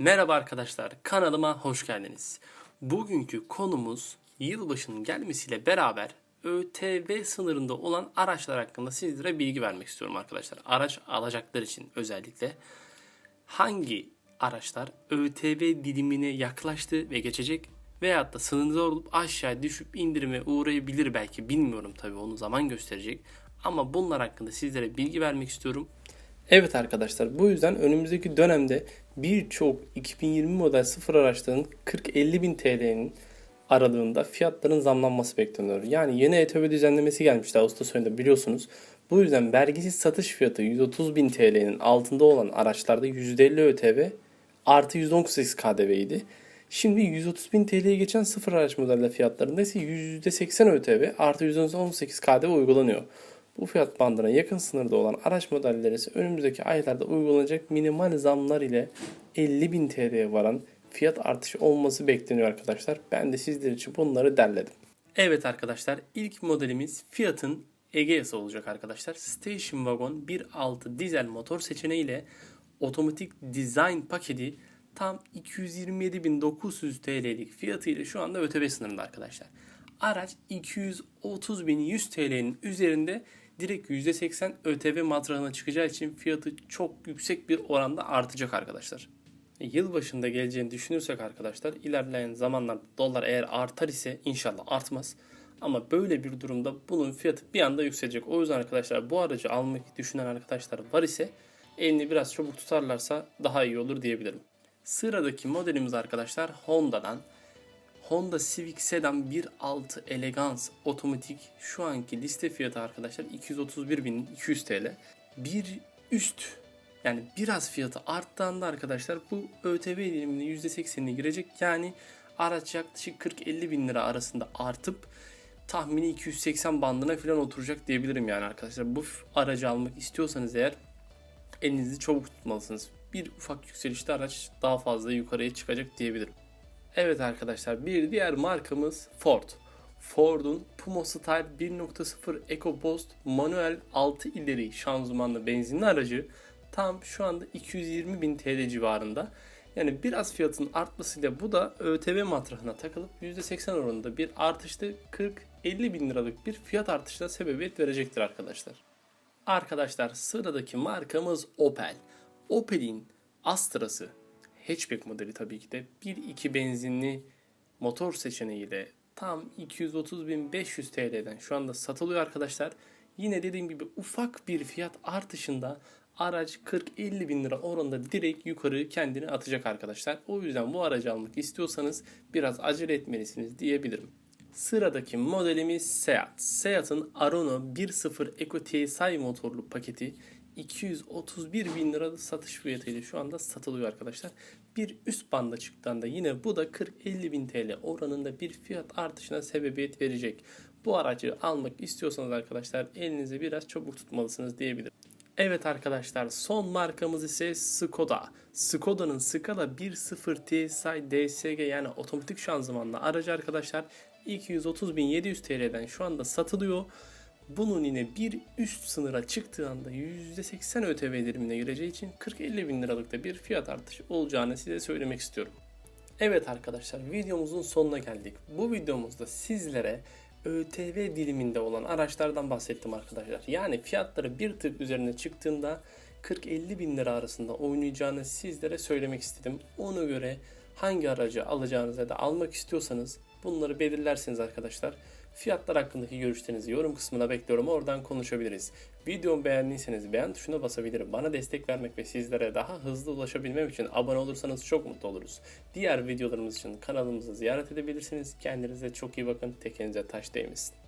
Merhaba arkadaşlar, kanalıma hoş geldiniz. Bugünkü konumuz yılbaşının gelmesiyle beraber ÖTV sınırında olan araçlar hakkında sizlere bilgi vermek istiyorum arkadaşlar. Araç alacaklar için özellikle hangi araçlar ÖTV dilimine yaklaştı ve geçecek veyahut da sınırda olup aşağı düşüp indirime uğrayabilir belki bilmiyorum tabii onu zaman gösterecek. Ama bunlar hakkında sizlere bilgi vermek istiyorum. Evet arkadaşlar bu yüzden önümüzdeki dönemde birçok 2020 model sıfır araçların 40-50 bin TL'nin aralığında fiyatların zamlanması bekleniyor. Yani yeni ETV düzenlemesi gelmişti Ağustos ayında biliyorsunuz. Bu yüzden vergisiz satış fiyatı 130 bin TL'nin altında olan araçlarda %50 ÖTV artı 118 KDV idi. Şimdi 130 bin TL'ye geçen sıfır araç modelde fiyatlarında ise %80 ÖTV artı 118 KDV uygulanıyor. Bu fiyat bandına yakın sınırda olan araç modelleri ise önümüzdeki aylarda uygulanacak minimal zamlar ile 50 bin TL'ye varan fiyat artışı olması bekleniyor arkadaşlar. Ben de sizler için bunları derledim. Evet arkadaşlar ilk modelimiz Fiat'ın Egea'sı olacak arkadaşlar. Station Wagon 1.6 dizel motor seçeneğiyle otomatik design paketi tam 227.900 TL'lik fiyatıyla şu anda ÖTV sınırında arkadaşlar. Araç 230.100 TL'nin üzerinde direkt %80 ÖTV matrağına çıkacağı için fiyatı çok yüksek bir oranda artacak arkadaşlar. E, Yılbaşında geleceğini düşünürsek arkadaşlar ilerleyen zamanlarda dolar eğer artar ise inşallah artmaz. Ama böyle bir durumda bunun fiyatı bir anda yükselecek. O yüzden arkadaşlar bu aracı almak düşünen arkadaşlar var ise elini biraz çabuk tutarlarsa daha iyi olur diyebilirim. Sıradaki modelimiz arkadaşlar Honda'dan Honda Civic Sedan 1.6 Elegance otomatik şu anki liste fiyatı arkadaşlar 231.200 TL. Bir üst yani biraz fiyatı arttığında arkadaşlar bu ÖTV dilimine %80'ine girecek. Yani araç yaklaşık 40-50 bin lira arasında artıp tahmini 280 bandına falan oturacak diyebilirim yani arkadaşlar. Bu aracı almak istiyorsanız eğer elinizi çabuk tutmalısınız. Bir ufak yükselişte araç daha fazla yukarıya çıkacak diyebilirim. Evet arkadaşlar bir diğer markamız Ford. Ford'un Puma Style 1.0 EcoBoost manuel 6 ileri şanzımanlı benzinli aracı tam şu anda 220 bin TL civarında. Yani biraz fiyatın artmasıyla bu da ÖTV matrahına takılıp %80 oranında bir artışta 40-50 bin liralık bir fiyat artışına sebebiyet verecektir arkadaşlar. Arkadaşlar sıradaki markamız Opel. Opel'in Astra'sı hatchback modeli tabii ki de 1.2 benzinli motor seçeneğiyle tam 230.500 TL'den şu anda satılıyor arkadaşlar. Yine dediğim gibi ufak bir fiyat artışında araç 40-50 bin lira oranında direkt yukarı kendini atacak arkadaşlar. O yüzden bu aracı almak istiyorsanız biraz acele etmelisiniz diyebilirim. Sıradaki modelimiz Seat. Seat'ın Arona 1.0 Eco TSI motorlu paketi 231 bin lira satış fiyatıyla şu anda satılıyor arkadaşlar. Bir üst banda çıktığında yine bu da 40-50 bin TL oranında bir fiyat artışına sebebiyet verecek. Bu aracı almak istiyorsanız arkadaşlar elinizi biraz çabuk tutmalısınız diyebilirim. Evet arkadaşlar son markamız ise Skoda. Skoda'nın Scala 1.0 TSI DSG yani otomatik şanzımanlı aracı arkadaşlar 230.700 TL'den şu anda satılıyor. Bunun yine bir üst sınıra çıktığı anda %80 ÖTV dilimine gireceği için 40-50 bin liralık bir fiyat artışı olacağını size söylemek istiyorum. Evet arkadaşlar videomuzun sonuna geldik. Bu videomuzda sizlere ÖTV diliminde olan araçlardan bahsettim arkadaşlar. Yani fiyatları bir tık üzerine çıktığında 40-50 bin lira arasında oynayacağını sizlere söylemek istedim. Ona göre hangi aracı alacağınızı ya da almak istiyorsanız bunları belirlersiniz arkadaşlar. Fiyatlar hakkındaki görüşlerinizi yorum kısmına bekliyorum. Oradan konuşabiliriz. Videomu beğendiyseniz beğen tuşuna basabilirim. Bana destek vermek ve sizlere daha hızlı ulaşabilmem için abone olursanız çok mutlu oluruz. Diğer videolarımız için kanalımızı ziyaret edebilirsiniz. Kendinize çok iyi bakın. Tekenize taş değmesin.